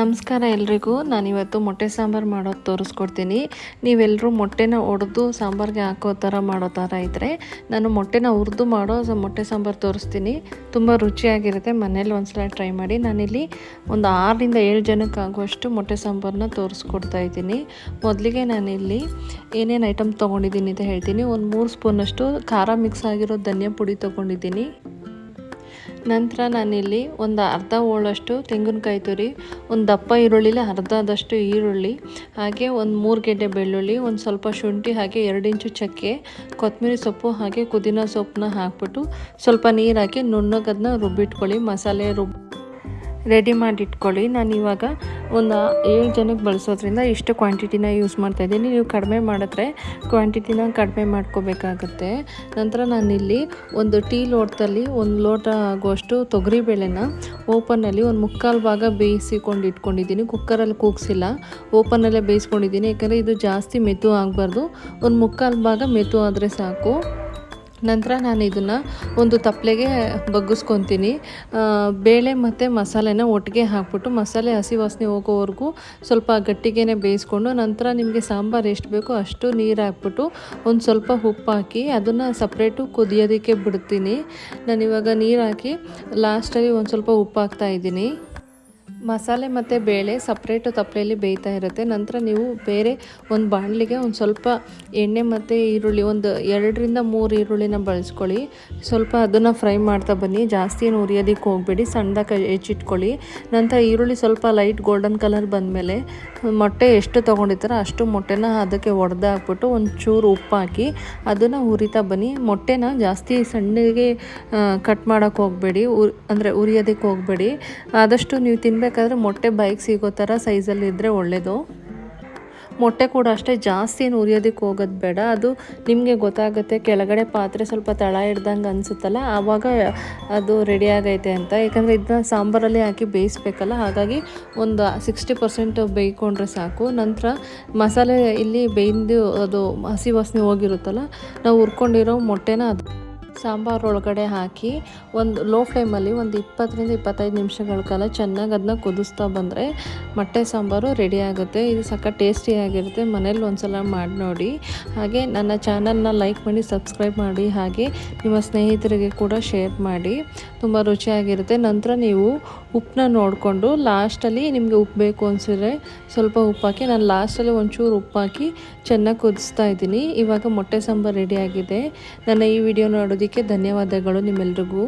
ನಮಸ್ಕಾರ ಎಲ್ರಿಗೂ. ನಾನಿವತ್ತು ಮೊಟ್ಟೆ ಸಾಂಬಾರು ಮಾಡೋದು ತೋರಿಸ್ಕೊಡ್ತೀನಿ. ನೀವೆಲ್ಲರೂ ಮೊಟ್ಟೆನ ಒಡೆದು ಸಾಂಬಾರಿಗೆ ಹಾಕೋ ಥರ ಮಾಡೋ ಥರ ಇದ್ದರೆ ನಾನು ಮೊಟ್ಟೆನ ಹುರಿದು ಮಾಡೋ ಮೊಟ್ಟೆ ಸಾಂಬಾರು ತೋರಿಸ್ತೀನಿ. ತುಂಬ ರುಚಿಯಾಗಿರುತ್ತೆ. ಮನೇಲಿ ಒಂದ್ಸಲ ಟ್ರೈ ಮಾಡಿ. ನಾನಿಲ್ಲಿ ಒಂದು ಆರರಿಂದ ಏಳು ಜನಕ್ಕೆ ಆಗುವಷ್ಟು ಮೊಟ್ಟೆ ಸಾಂಬಾರನ್ನ ತೋರಿಸ್ಕೊಡ್ತಾ ಇದ್ದೀನಿ. ಮೊದಲಿಗೆ ನಾನಿಲ್ಲಿ ಏನೇನು ಐಟಮ್ ತೊಗೊಂಡಿದ್ದೀನಿ ಅಂತ ಹೇಳ್ತೀನಿ. ಒಂದು ಮೂರು ಸ್ಪೂನಷ್ಟು ಖಾರ ಮಿಕ್ಸ್ ಆಗಿರೋ ಧನಿಯಾ ಪುಡಿ ತೊಗೊಂಡಿದ್ದೀನಿ. ನಂತರ ನಾನಿಲ್ಲಿ ಒಂದು ಅರ್ಧ ಹೋಳಷ್ಟು ತೆಂಗಿನಕಾಯಿ ತುರಿ, ಒಂದು ದಪ್ಪ ಈರುಳ್ಳಿಲಿ ಅರ್ಧದಷ್ಟು ಈರುಳ್ಳಿ, ಹಾಗೆ ಒಂದು ಮೂರು ಗೆಡ್ಡೆ ಬೆಳ್ಳುಳ್ಳಿ, ಒಂದು ಸ್ವಲ್ಪ ಶುಂಠಿ, ಹಾಗೆ ಎರಡು ಇಂಚು ಚಕ್ಕೆ, ಕೊತ್ತಂಬರಿ ಸೊಪ್ಪು, ಹಾಗೆ ಪುದೀನ ಸೊಪ್ಪನ್ನ ಹಾಕ್ಬಿಟ್ಟು ಸ್ವಲ್ಪ ನೀರು ಹಾಕಿ ನುಣ್ಣಗದನ್ನ ರುಬ್ಬಿಟ್ಕೊಳ್ಳಿ, ಮಸಾಲೆ ರುಬ್ ರೆಡಿ ಮಾಡಿಟ್ಕೊಳ್ಳಿ. ನಾನು ಇವಾಗ ಒಂದು ಏಳು ಜನಕ್ಕೆ ಬಳಸೋದ್ರಿಂದ ಇಷ್ಟು ಕ್ವಾಂಟಿಟಿನ ಯೂಸ್ ಮಾಡ್ತಾಯಿದ್ದೀನಿ ನೀವು ಕಡಿಮೆ ಮಾಡಿದ್ರೆ ಕ್ವಾಂಟಿಟಿನ ಕಡಿಮೆ ಮಾಡ್ಕೋಬೇಕಾಗುತ್ತೆ. ನಂತರ ನಾನಿಲ್ಲಿ ಒಂದು ಟೀ ಲೋಟದಲ್ಲಿ ಒಂದು ಲೋಟ ಆಗುವಷ್ಟು ತೊಗರಿಬೇಳೆನ ಓಪನಲ್ಲಿ ಒಂದು ಮುಕ್ಕಾಲು ಭಾಗ ಬೇಯಿಸಿಕೊಂಡು ಇಟ್ಕೊಂಡಿದ್ದೀನಿ. ಕುಕ್ಕರಲ್ಲಿ ಕೂಗಿಸಿಲ್ಲ. ಓಪನಲ್ಲೇ ಬೇಯಿಸ್ಕೊಂಡಿದ್ದೀನಿ. ಯಾಕಂದರೆ ಇದು ಜಾಸ್ತಿ ಮೆತು ಆಗಬಾರ್ದು. ಒಂದು ಮುಕ್ಕಾಲು ಭಾಗ ಮೆತು ಆದರೆ ಸಾಕು. ನಂತರ ನಾನು ಇದನ್ನು ಒಂದು ತಪ್ಪಲೆಗೆ ಬಗ್ಗಿಸ್ಕೊತೀನಿ. ಬೇಳೆ ಮತ್ತು ಮಸಾಲೆನ ಒಟ್ಟಿಗೆ ಹಾಕ್ಬಿಟ್ಟು ಮಸಾಲೆ ಹಸಿ ವಾಸನೆ ಹೋಗೋವರೆಗೂ ಸ್ವಲ್ಪ ಗಟ್ಟಿಗೆನೆ ಬೇಯಿಸ್ಕೊಂಡು ನಂತರ ನಿಮಗೆ ಸಾಂಬಾರು ಎಷ್ಟು ಬೇಕೋ ಅಷ್ಟು ನೀರು ಹಾಕ್ಬಿಟ್ಟು ಒಂದು ಸ್ವಲ್ಪ ಉಪ್ಪು ಹಾಕಿ ಅದನ್ನು ಸಪ್ರೇಟು ಕುದಿಯೋದಕ್ಕೆ ಬಿಡ್ತೀನಿ. ನಾನಿವಾಗ ನೀರು ಹಾಕಿ ಲಾಸ್ಟಲ್ಲಿ ಒಂದು ಸ್ವಲ್ಪ ಉಪ್ಪು ಹಾಕ್ತಾ ಇದ್ದೀನಿ. ಮಸಾಲೆ ಮತ್ತು ಬೇಳೆ ಸಪ್ರೇಟು ತಪ್ಪಲೆಯಲ್ಲಿ ಬೇಯ್ತಾ ಇರುತ್ತೆ. ನಂತರ ನೀವು ಬೇರೆ ಒಂದು ಬಾಣಲಿಗೆ ಒಂದು ಸ್ವಲ್ಪ ಎಣ್ಣೆ ಮತ್ತು ಈರುಳ್ಳಿ, ಒಂದು ಎರಡರಿಂದ ಮೂರು ಈರುಳ್ಳಿನ ಬಳಸ್ಕೊಳ್ಳಿ. ಸ್ವಲ್ಪ ಅದನ್ನು ಫ್ರೈ ಮಾಡ್ತಾ ಬನ್ನಿ. ಜಾಸ್ತಿ ಏನು ಉರಿಯೋದಕ್ಕೆ ಹೋಗಬೇಡಿ. ಸಣ್ಣದಾಗಿ ಹೆಚ್ಚಿಟ್ಕೊಳ್ಳಿ. ನಂತರ ಈರುಳ್ಳಿ ಸ್ವಲ್ಪ ಲೈಟ್ ಗೋಲ್ಡನ್ ಕಲರ್ ಬಂದಮೇಲೆ ಮೊಟ್ಟೆ ಎಷ್ಟು ತೊಗೊಂಡಿರ್ತಾರೋ ಅಷ್ಟು ಮೊಟ್ಟೆನ ಅದಕ್ಕೆ ಒಡೆದು ಹಾಕ್ಬಿಟ್ಟು ಒಂದು ಉಪ್ಪು ಹಾಕಿ ಅದನ್ನು ಹುರಿತಾ ಬನ್ನಿ. ಮೊಟ್ಟೆನ ಜಾಸ್ತಿ ಸಣ್ಣಗೆ ಕಟ್ ಮಾಡೋಕ್ಕೆ ಹೋಗಬೇಡಿ. ಉರ್, ಅಂದರೆ ಉರಿಯೋದಕ್ಕೆ ಹೋಗಬೇಡಿ. ಆದಷ್ಟು ನೀವು ತಿನ್ನಬೇಕಾದ್ರೆ ಮೊಟ್ಟೆ ಬೈಕ್ ಸಿಗೋ ಥರ ಸೈಜಲ್ಲಿ ಇದ್ದರೆ ಒಳ್ಳೆಯದು ಮೊಟ್ಟೆ ಕೂಡ ಅಷ್ಟೇ ಜಾಸ್ತಿ ಏನು ಉರಿಯೋದಕ್ಕೆ ಹೋಗೋದು ಬೇಡ. ಅದು ನಿಮಗೆ ಗೊತ್ತಾಗುತ್ತೆ, ಕೆಳಗಡೆ ಪಾತ್ರೆ ಸ್ವಲ್ಪ ತಳ ಹಿಡ್ದಂಗೆ ಅನಿಸುತ್ತಲ್ಲ, ಆವಾಗ ಅದು ರೆಡಿ ಆಗೈತೆ ಅಂತ. ಯಾಕಂದರೆ ಇದನ್ನ ಸಾಂಬಾರಲ್ಲಿ ಹಾಕಿ ಬೇಯಿಸ್ಬೇಕಲ್ಲ, ಹಾಗಾಗಿ ಒಂದು ಸಿಕ್ಸ್ಟಿ ಪರ್ಸೆಂಟ್ ಬೇಯ್ಕೊಂಡ್ರೆ ಸಾಕು. ನಂತರ ಮಸಾಲೆ ಇಲ್ಲಿ ಬೇಯ್ದು ಅದು ಹಸಿ ವಾಸನೆ ಹೋಗಿರುತ್ತಲ್ಲ, ನಾವು ಹುರ್ಕೊಂಡಿರೋ ಮೊಟ್ಟೆನ ಅದು ಸಾಂಬಾರು ಒಳಗಡೆ ಹಾಕಿ ಒಂದು ಲೋ ಫ್ಲೇಮಲ್ಲಿ ಒಂದು ಇಪ್ಪತ್ತರಿಂದ ಇಪ್ಪತ್ತೈದು ನಿಮಿಷಗಳ ಕಾಲ ಚೆನ್ನಾಗಿ ಅದನ್ನ ಕುದಿಸ್ತಾ ಬಂದರೆ ಮೊಟ್ಟೆ ಸಾಂಬಾರು ರೆಡಿ ಆಗುತ್ತೆ. ಇದು ಸಕ್ಕ ಟೇಸ್ಟಿಯಾಗಿರುತ್ತೆ ಮನೇಲಿ ಒಂದ್ಸಲ ಮಾಡಿ ನೋಡಿ. ಹಾಗೆ ನನ್ನ ಚಾನಲ್ನ ಲೈಕ್ ಮಾಡಿ ಸಬ್ಸ್ಕ್ರೈಬ್ ಮಾಡಿ, ಹಾಗೆ ನಿಮ್ಮ ಸ್ನೇಹಿತರಿಗೆ ಕೂಡ ಶೇರ್ ಮಾಡಿ. ತುಂಬ ರುಚಿಯಾಗಿರುತ್ತೆ. ನಂತರ ನೀವು ಉಪ್ಪನ್ನ ನೋಡಿಕೊಂಡು ಲಾಸ್ಟಲ್ಲಿ ನಿಮಗೆ ಉಪ್ಪು ಬೇಕು ಅನಿಸಿದ್ರೆ ಸ್ವಲ್ಪ ಉಪ್ಪು ಹಾಕಿ, ನಾನು ಲಾಸ್ಟಲ್ಲಿ ಒಂಚೂರು ಉಪ್ಪು ಹಾಕಿ ಚೆನ್ನಾಗಿ ಕುದಿಸ್ತಾ ಇದ್ದೀನಿ. ಇವಾಗ ಮೊಟ್ಟೆ ಸಾಂಬಾರು ರೆಡಿಯಾಗಿದೆ ನನ್ನ ಈ ವಿಡಿಯೋ ನೋಡೋದಕ್ಕೆ ಧನ್ಯವಾದಗಳು ನಿಮ್ಮೆಲ್ರಿಗೂ.